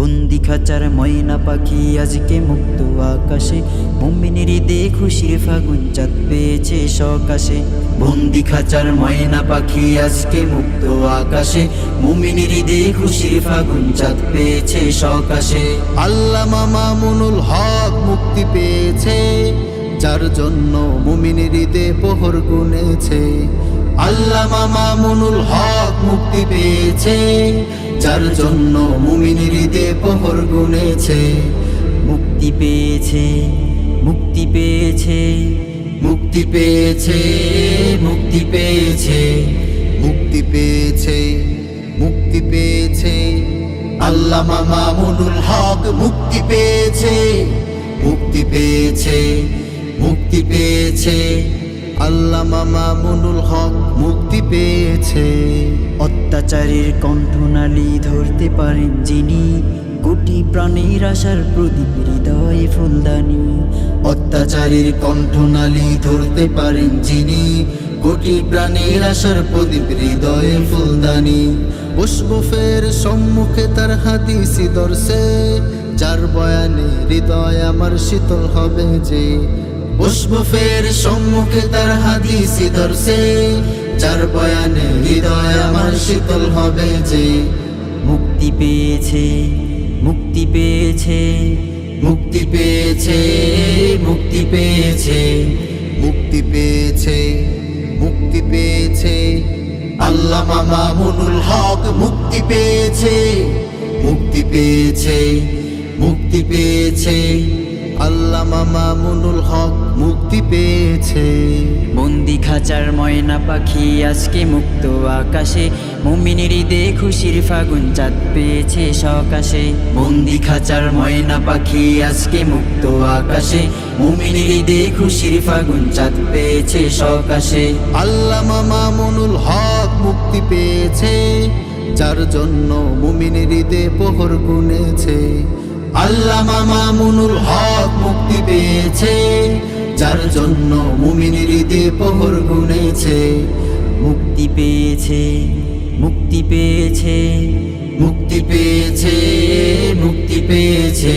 বন্দি খাচার ময়না পাখি আজকে মুক্ত আকাশে। মুমিনেরই দে খুশির ফাগুন চাঁদ পেয়েছে সকাশে। বন্দি খাচার ময়না পাখি আজকে মুক্ত আকাশে। মুমিনেরই দে খুশির ফাগুন চাঁদ পেয়েছে সকাশে। আল্লাহ মামা মুনুল হক মুক্তি পেয়েছে, যার জন্য মুমিনের ঈদে পোহর গুনেছে। আল্লাহ মামা মুনুল হক মুক্তি পেয়েছে যার জন্য মুমিনের ঈদে পোহর গুনেছে। মুক্তি পেয়েছে মুক্তি পেয়েছে মুক্তি পেয়েছে মুক্তি পেয়েছে মুক্তি পেয়েছে মুক্তি পেয়েছে। আল্লাহ মামা মুনুল হক মুক্তি পেয়েছে মুক্তি পেয়েছে মুক্তি পেয়েছে। আল্লাহ মামা মুনুল হক মুক্তি পেয়েছে। অত্যাচারের কণ্ঠনালী ধরতে পারেন যিনি, কোটি প্রাণীর আশার প্রদীপ হৃদয়ে ফুলদানি। অত্যাচারীর কণ্ঠনালী ধরতে পারেন যিনি, কোটি প্রাণীর আশার প্রদীপ হৃদয়ে ফুলদানি। বসবো সম্মুখে তার হাদিসি দর্শে যার বয়ানে হৃদয় আমার শীতল হবে যে বসবো ফের সম্মুখে তার হাদিসি দর্শে। যার বয়ানে হৃদয় আমার শীতল হবে যে। মুক্তি পেয়েছে মুক্তি পেয়েছে। মুক্তি পেয়েছে মুক্তি পেয়েছে। মুক্তি পেয়েছে মুক্তি পেয়েছে। আল্লাহ মামা মুনুল হক মুক্তি পেয়েছে। মুক্তি পেয়েছে মুক্তি পেয়েছে। আল্লাহ মামা মুনুল হক মুক্তি পেয়েছে। বন্দি খাঁচার ময়না পাখি আজকে মুক্ত আকাশে। মুমিনের দে খুশির ফাগুন চাঁদ পেয়েছে সকাশে। বন্দি খাঁচার ময়না পাখি আজকে মুক্ত আকাশে। মুমিনের দে খুশির ফাগুন চাঁদ পেয়েছে সকাশে। আল্লাহ মামা মুনুল হক মুক্তি পেয়েছে যার জন্য মুমিনের ঈদে পোহর গুনেছে আল্লাহ মামা মুনুল হক মুক্তি পেয়েছে, যার জন্য ঈদে পোহর গুনেছে। মুক্তি পেয়েছে মুক্তি পেয়েছে মুক্তি পেয়েছে মুক্তি পেয়েছে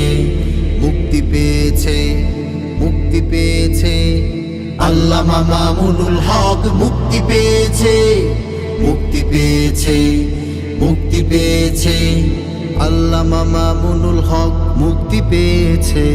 মুক্তি পেয়েছে মুক্তি পেয়েছে। আল্লাহ মামা মুনুল হক মুক্তি পেয়েছে মুক্তি পেয়েছে মুক্তি পেয়েছে। আল্লাহ মামা মুনুল হক মুক্তি পেয়েছে।